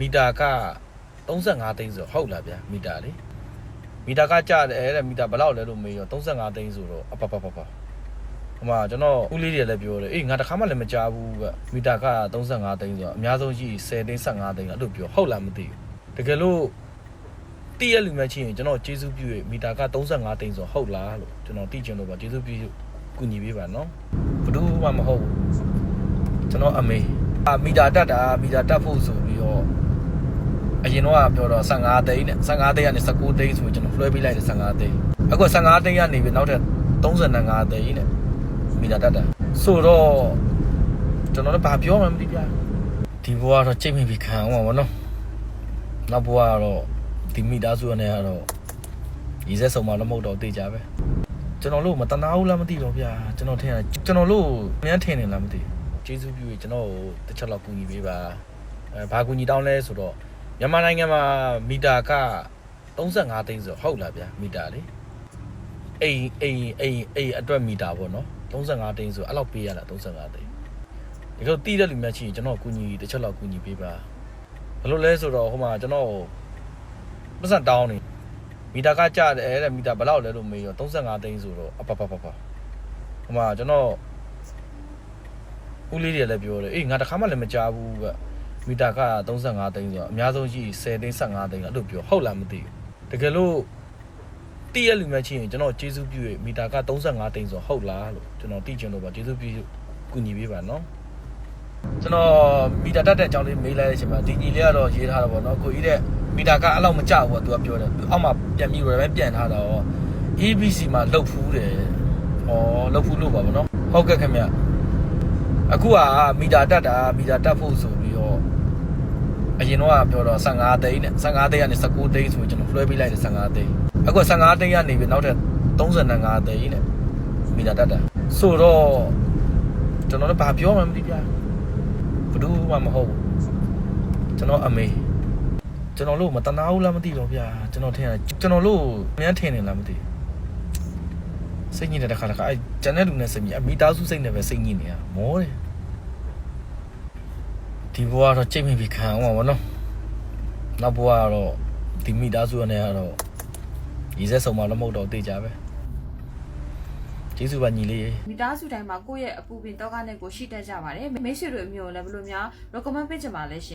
မီတာက35သိန်းဆိုဟုတ်လားဗျာမီတာလေမီတာကကြတယ်တဲ့မီတာဘယ်လောက်လဲလို့မေးရော35သိန်းဆိုတော့အပပပပဟိုမှာကျွန်တော်ဦးလေးတွေလည်းပြောတယ်အေးငါတခါမှလည်းမကြားဘူးကမီတာက35သိန်းဆိုတော့အများဆုံးရှိ10သိန်း15သိန်းအဲ့လိုပြောဟုတ်လားမသိဘူးတကယ်လို့တည့်ရလူမဲ့ချင်းရင်ကျွန်တော်ကျေးဇူးပြုရမီတာက35သိန်းဆိုဟုတ်လားလို့ကျွန်တော်သိချင်လို့ပါကျေးဇူးပြုကူညီပေးပါနော်ဘယ်သူမှမဟုတ်ဘူးကျွန်တော်အမေအာမီတာတက်တာမီတာတက်ဖို့ဆိုပြီး တော့အရင်တော့ကပြောတော့15သိန်းနဲ့15သိန်းကနေ19သိန်းဆိုကျွန်တော်လွှဲပေးလိုက်တယ်15သိန်းအခု15သိန်းကနေပြီးနောက်ထပ်35သိန်းနဲ့မီတာတက်တာဆိုတော့ကျွန်တော်လည်းဘာပြောမှမသိပြဒီဘဝကတော့ချိန်မိပြီခံအောင်ပါဗောနော်နောက်ဘဝကတော့ဒီမိသားစုနဲ့ကတော့ရည်စက်ဆုံးမတော့မဟုတ်တော့တေချာပဲကျွန်တော်လို့မတနာဘူးလားမသိတော့ဗျာကျွန်တော်ထင်ရကျွန်တော်လို့အများထင်နေလားမသိကျေးဇူးပြုရင်ကျွန်တော်ကိုတစ်ချက်လောက်ကူညီပေးပါအဲ ဘာကူညီတောင်းလဲဆိုတော့မြန်မာနိုင်ငံမှာမီတာက35သိန်းဆိုဟုတ်လားဗျာမီတာလေအိမ်အိမ်အိမ်အိမ်အတွက်မီတာပေါ့နော်35သိန်းဆိုအဲ့လောက်ပေးရတာ35သိန်းဒီလိုတီးတဲ့လူများချင်ကျွန်တော်ကူညီတစ်ချက်လောက်ကူညီပေးပါဘယ်လိုလဲဆိုတော့ဟိုမှာကျွန်တော်ပတ်စံတောင်းနေမီတာကကြတယ်တဲ့မီတာဘယ်လောက်လဲလို့မေးရော35သိန်းဆိုတော့အပပပပဟိုမှာကျွန်တော်ဦးလေးတွေလည်းပြောတယ်အေးငါတခါမှလည်းမကြားဘူးက မီတာက35သိန်းဆိုတော့အများဆုံးရှိ10သိန်း15သိန်းအဲ့လိုပြောဟုတ်လားမသိဘူးတကယ်လို့တည့်ရလူမဲ့ချင်းရင်ကျွန်တော်ကျေးဇူးပြုရမီတာက35သိန်းဆိုတော့ဟုတ်လားလို့ကျွန်တော်သိချင်လို့ပါကျေးဇူးပြုကူညီပေးပါနော်ကျွန်တော်မီတာတက်တဲ့အကြောင်းလေးမေးလိုက်တဲ့အချိန်မှာဒီညီလေးကတော့ရေးထားတာပေါ့နော်ကိုကြီးတဲ့မီတာကအဲ့လောက်မကြဘူးပေါ့သူကပြောတယ်အောက်မှာပြန်ပြီးတော့လည်းပြန်ထားတာရော ABC မှာလှုပ်ဖူးတယ်ဩလှုပ်ဖူးလို့ပါဗောနော်ဟုတ်ကဲ့ခင်ဗျအခုကမီတာတက်တာမီတာတက်ဖို့ဆိုပြီး တော့အရင်တော့ကပြောတော့15သိန်းနဲ့15သိန်းကနေ19သိန်းဆိုကျွန်တော်လွှဲပေးလိုက်တယ်15သိန်းအခု15သိန်းကနေပြီးနောက်ထပ်35သိန်းနဲ့မီတာတက်တာဆိုတော့ကျွန်တော်လည်းဘာပြောမှမသိပြဘယ်သူမှမဟုတ်ဘူးကျွန်တော်အမေကျွန်တော်လို့မတနာဘူးလားမသိတော့ဗျာကျွန်တော်ထင်ရကျွန်တော်လို့အများထင်နေလားမသိစိတ်ညစ်တဲ့ခါတခါအဲဂျန်တဲ့လူနဲ့စိတ်ညစ်အမိသားစုစိတ်နဲ့ပဲစိတ်ညစ်နေတာမောတယ် ဒီဘဝကတော့ချိန်မိပြီခံအောင်ပါဗောနော်နောက်ဘဝကတော့ဒီမိသားစုနဲ့ကတော့ရည်စက်ဆုံးမတော့မဟုတ်တော့တေချာပဲကျေးဇူးပါညီလေးရေမိသားစုတိုင်းမှာကိုယ့်ရဲ့အပူပင်တောကနဲ့ကိုရှိတတ်ကြပါတယ်မိတ်ဆွေတို့အမျိုးလည်းဘယ်လိုများ recommend ပေးချင်ပါလဲရှင်